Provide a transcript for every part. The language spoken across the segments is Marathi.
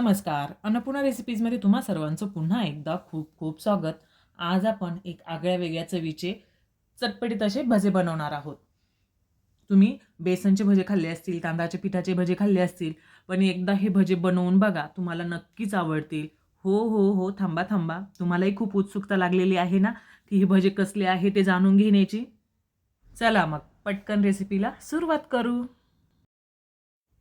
नमस्कार. अन्नपूर्णा रेसिपीजमध्ये तुम्हा सर्वांचं पुन्हा एकदा खूप खूप स्वागत. आज आपण एक आगळ्या वेगळ्या चवीचे चटपटीत असे भजे बनवणार आहोत. तुम्ही बेसनचे भजे खाल्ले असतील तांदळाच्या पिठाचे भजे खाल्ले असतील पण एकदा हे भजे बनवून बघा तुम्हाला नक्कीच आवडतील. हो हो हो थांबा थांबा. तुम्हालाही खूप उत्सुकता लागलेली आहे ना की हे भजे कसले आहे ते जाणून घेण्याची? चला मग पटकन रेसिपीला सुरुवात करू.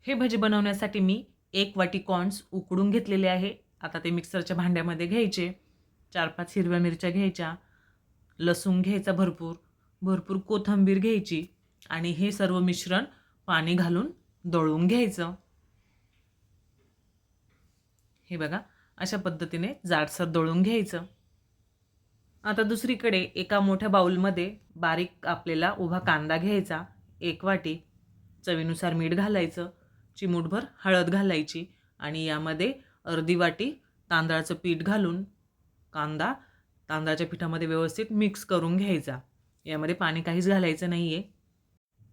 हे भजे बनवण्यासाठी मी एक वाटी कॉर्न्स उकडून घेतलेले आहे. आता ते मिक्सरच्या भांड्यामध्ये घ्यायचे. चार पाच हिरव्या मिरच्या घ्यायच्या. लसूण घ्यायचा भरपूर. भरपूर कोथिंबीर घ्यायची आणि हे सर्व मिश्रण पाणी घालून दळून घ्यायचं. हे बघा अशा पद्धतीने जाडसर दळून घ्यायचं. आता दुसरीकडे एका मोठ्या बाऊलमध्ये बारीक आपल्याला उभा कांदा घ्यायचा. एक वाटी चवीनुसार मीठ घालायचं. चिमूटभर हळद घालायची आणि यामध्ये अर्धी वाटी तांदळाचं पीठ घालून कांदा तांदळाच्या पिठामध्ये व्यवस्थित मिक्स करून घ्यायचा. यामध्ये पाणी काहीच घालायचं नाही आहे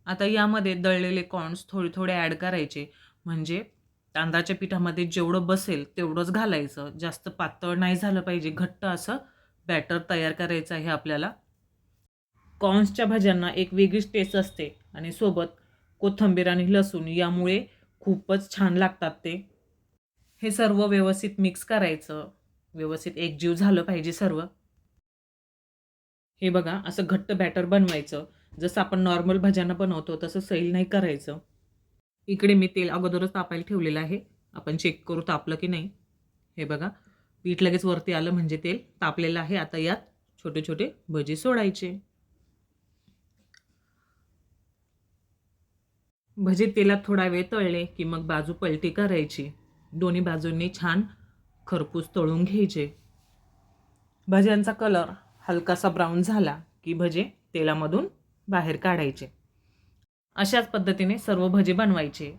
आता यामध्ये दळलेले कॉर्न्स थोडे थोडे ॲड करायचे. म्हणजे तांदळाच्या पिठामध्ये जेवढं बसेल तेवढंच घालायचं. जास्त पातळ नाही झालं पाहिजे. घट्ट असं बॅटर तयार करायचं आहे आपल्याला. कॉर्न्सच्या भाज्यांना एक वेगळीच टेस्ट असते. आणि सोबत कोथिंबीर आणि लसूण यामुळे खूपच छान लागतात ते. हे सर्व व्यवस्थित मिक्स करायचं. व्यवस्थित एकजीव झालं पाहिजे सर्व. हे बघा असं घट्ट बॅटर बनवायचं. जसं आपण नॉर्मल भज्यांना बनवतो तसं सैल नाही करायचं. इकडे मी तेल अगोदरच तापायला ठेवलेलं आहे. आपण चेक करू तापलं की नाही. हे बघा पीठ लगेच वरती आलं म्हणजे तेल तापलेलं आहे. आता यात छोटे छोटे भजी सोडायचे. भजे तेलात थोडा वेळ तळले की मग बाजू पलटी करायची. दोन्ही बाजूंनी छान खरपूस तळून घ्यायचे. भज्यांचा कलर हलकासा ब्राऊन झाला की भजे तेलामधून बाहेर काढायचे. अशाच पद्धतीने सर्व भजे बनवायचे.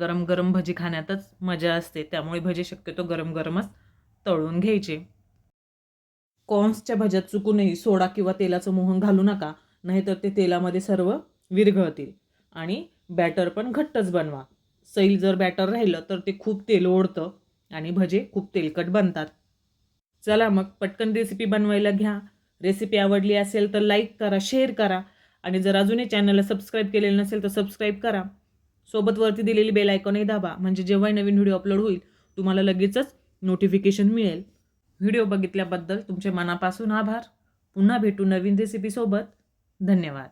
गरम गरम भजी खाण्यातच मजा असते त्यामुळे भजे शक्यतो गरम गरमच तळून घ्यायचे. कॉन्सच्या भज्यात चुकूनही सोडा किंवा तेलाचं मोहन घालू नका नाहीतर ते तेलामध्ये सर्व विरघळतील आणि बॅटर पण घट्टच बनवा. सैल जर बॅटर राहिलं तर ते खूप तेल ओढतं आणि भजे खूप तेलकट बनतात. चला मग पटकन रेसिपी बनवायला घ्या. रेसिपी आवडली असेल तर लाईक करा शेअर करा आणि जर अजूनही चॅनलला सबस्क्राईब केलेलं नसेल तर सबस्क्राईब करा. सोबत वरती दिलेली बेल आयकॉनही दाबा म्हणजे जेव्हाही नवीन व्हिडिओ अपलोड होईल तुम्हाला लगेचच नोटिफिकेशन मिळेल. व्हिडिओ बघितल्याबद्दल तुमचे मनापासून आभार. पुन्हा भेटू नवीन रेसिपीसोबत धन्यवाद.